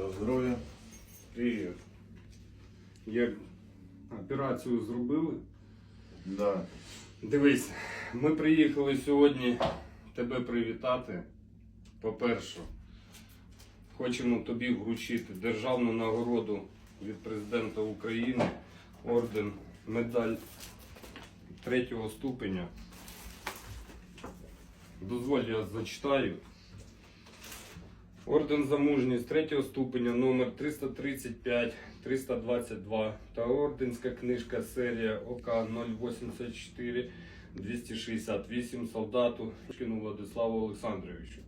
Божого здоров'я. Привіт. Як операцію зробили? Да. Дивись, ми приїхали сьогодні тебе привітати. По-перше, хочемо тобі вручити державну нагороду від президента України, орден, медаль третього ступеня. Дозволь, я зачитаю. Орден за мужність третього ступеня номер 335 322 та орденська книжка серія ОК 084 268 солдату Шкіну Владиславу Олександровичу.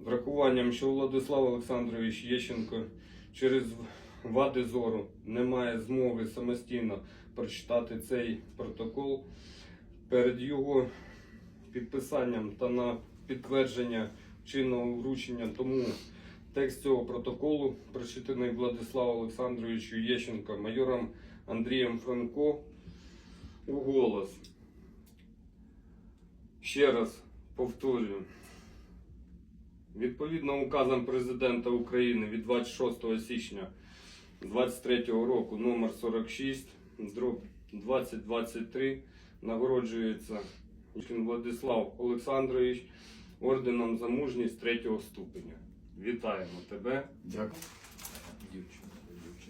З врахуванням, що Владислав Олександрович Єщенко через вади зору не має змоги самостійно прочитати цей протокол перед його підписанням та на підтвердження чинного вручення. Тому текст цього протоколу прочитаний Владиславу Олександровичу Єщенко, майором Андрієм Франко у голос. Ще раз повторюю. Відповідно указом президента України від 26 січня 2023 року номер 46 дроб 2023 нагороджується Владислав Олександрович орденом за мужність третього ступеня. Вітаємо тебе. Дякую.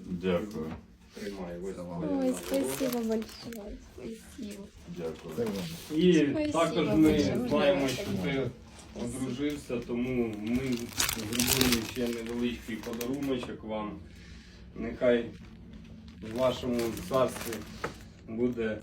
Дякую. Тримай ось Ой, спасибо большое. Спасибо. Дякую. І Спасибо також ми знаємо, що ти одружився, тому ми зробили ще невеличкий подаруночок вам. Нехай в вашому царстві буде